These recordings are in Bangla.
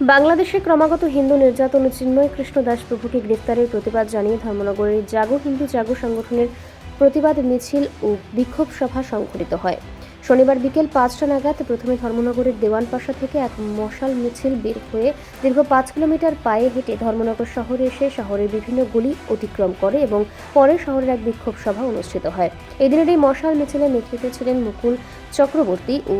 বাংলাদেশে ক্রমাগত হিন্দু নির্যাতন ও চিন্ময় কৃষ্ণ দাস প্রভুকে গ্রেফতারের প্রতিবাদ জানিয়ে ধর্মনগরের জাগো হিন্দু জাগো সংগঠনের প্রতিবাদ মিছিল ও বিক্ষোভ সভা সংঘটিত হয়। শনিবার বিকেল পাঁচটা নাগাদ প্রথমে ধর্মনগরের দেওয়ানপাশা থেকে এক মশাল মিছিল বের হয়ে দীর্ঘ পাঁচ কিলোমিটার পায়ে হেঁটে ধর্মনগর শহরে এসে শহরের বিভিন্ন গলি অতিক্রম করে এবং পরে শহরের এক বিক্ষোভ সভা অনুষ্ঠিত হয়। এদিনের এই মশাল মিছিলের নেতৃত্বে ছিলেন মুকুল চক্রবর্তী ও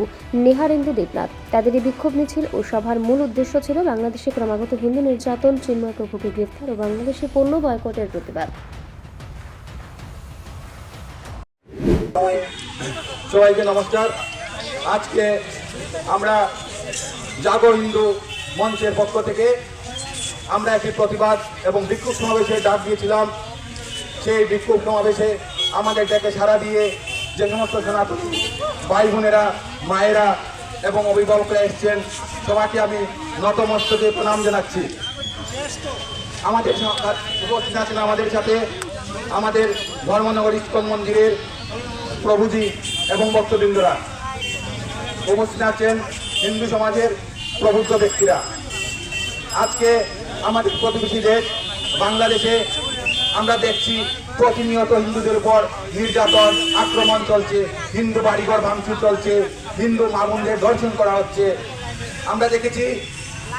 নেহারেন্দু দেবনাথ। তাদের এই বিক্ষোভ মিছিল ও সভার মূল উদ্দেশ্য ছিল বাংলাদেশে ক্রমাগত হিন্দু নির্যাতন, চিন্ময় প্রভুকে গ্রেফতার ও বাংলাদেশে পণ্য বয়কটের প্রতিবাদ। সবাইকে নমস্কার। আজকে আমরা জাগো হিন্দু মঞ্চের পক্ষ থেকে আমরা একটি প্রতিবাদ এবং বিক্ষোভ সমাবেশে ডাক দিয়েছিলাম। সেই বিক্ষোভ সমাবেশে আমাদের ডাকে সাড়া দিয়ে যে সমস্ত সনাতনী ভাই বোনেরা মায়েরা এবং অভিভাবকরা এসছেন, সবাইকে আমি নতমস্তকে প্রণাম জানাচ্ছি। আমাদের উপস্থিত আছেন আমাদের সাথে আমাদের ধর্মনগর ইস্কন মন্দিরের প্রভুজি এবং ভক্তবৃন্দরা। উপস্থিত আছেন হিন্দু সমাজের প্রবুদ্ধ ব্যক্তিরা। আজকে আমাদের প্রতিবেশী দেশ বাংলাদেশে আমরা দেখছি প্রতিনিয়ত হিন্দুদের উপর নির্যাতন, আক্রমণ চলছে, হিন্দু বাড়িঘর ভাঙচুর চলছে, হিন্দু মামুনদের ধর্ষণ করা হচ্ছে। আমরা দেখেছি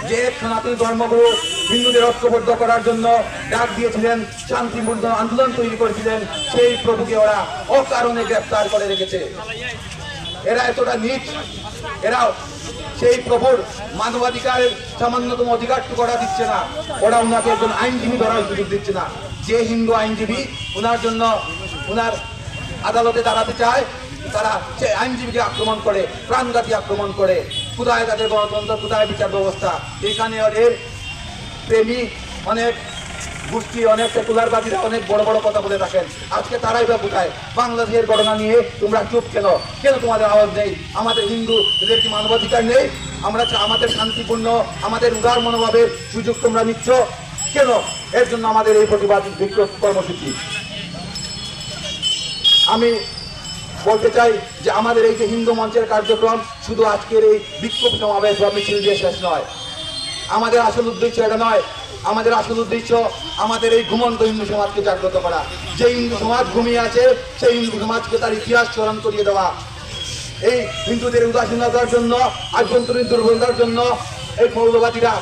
যে সনাতন ধর্মগুরু হিন্দুদের ঐক্যবদ্ধ করার জন্য ডাক দিয়েছিলেন শান্তিপূর্ণ আন্দোলন তৈরি করেছিলেন, সেই প্রভুকে ওরা অকারণে গ্রেপ্তার করে রেখেছে। এরা এতটা নিচ এরা সেই প্রভুর মানবাধিকারের সামান্যতম অধিকারটুকু করা দিচ্ছে না। ওরা ওনাকে একজন আইনজীবী ধরার সুযোগ দিচ্ছে না। যে হিন্দু আইনজীবী ওনার জন্য ওনার আদালতে দাঁড়াতে চায়, তারা সে আইনজীবীকে আক্রমণ করে, প্রাণঘাতী আক্রমণ করে। কোথায় তাদের গণতন্ত্র, কোথায় বিচার ব্যবস্থা? এখানে ওদের প্রেমী, অনেক গোষ্ঠী, অনেক সেকুলারবাদীরা অনেক বড় বড় কথা বলে থাকেন। আজকে তারাই বা কোথায়? বাংলাদেশের ঘটনা নিয়ে তোমরা চুপ কেন? কেন তোমাদের আওয়াজ নেই? আমাদের হিন্দু, এদের কি মানবাধিকার নেই? আমরা আমাদের শান্তিপূর্ণ, আমাদের উদার মনোভাবের সুযোগ তোমরা নিচ্ছ? কেন? এর জন্য আমাদের এই প্রতিবাদ বিক্ষোভ কর্মসূচি। আমি বলতে চাই যে আমাদের এই যে হিন্দু মঞ্চের কার্যক্রম শুধু আজকের এই বিক্ষোভ সমাবেশ বা মিছিল দিয়ে শেষ নয়। আমাদের আসল উদ্দেশ্য এটা নয়। আমাদের আসল উদ্দেশ্য আমাদের এই ঘুমন্ত হিন্দু সমাজকে জাগ্রত করা। যে হিন্দু সমাজ ঘুমিয়ে আছে, সেই হিন্দু সমাজকে তার ইতিহাস স্মরণ করিয়ে দেওয়া। এই হিন্দুদের উদাসীনতার জন্য, আভ্যন্তরীণ দুর্বলতার জন্য এই মৌলবাদীরা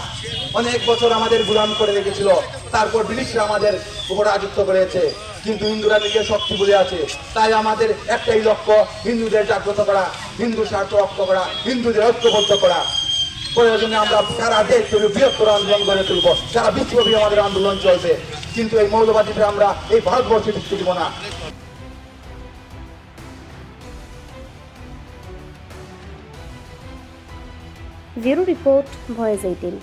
অনেক বছর আমাদের গুলাম করে রেখেছিল। তারপর ব্রিটিশরা আমাদের উপর রাজত্ব করেছে। কিন্তু হিন্দুরা নিজের শক্তি বলে আছে? তাই আমাদের একটাই লক্ষ্য, হিন্দুদের জাগ্রত করা, হিন্দু স্বার্থ রক্ষা করা, হিন্দুদের ঐক্যবদ্ধ করা। প্রয়োজনে আমরা সারা দেশ জুড়ে বৃহত্তর আন্দোলন গড়ে তুলব, সারা বিশ্বব্যাপী আমাদের আন্দোলন চলবে। কিন্তু এই মৌলবাদীদের আমরা এই ভারতবর্ষে ঢুকতে দিব না। Bureau report voice eighteen.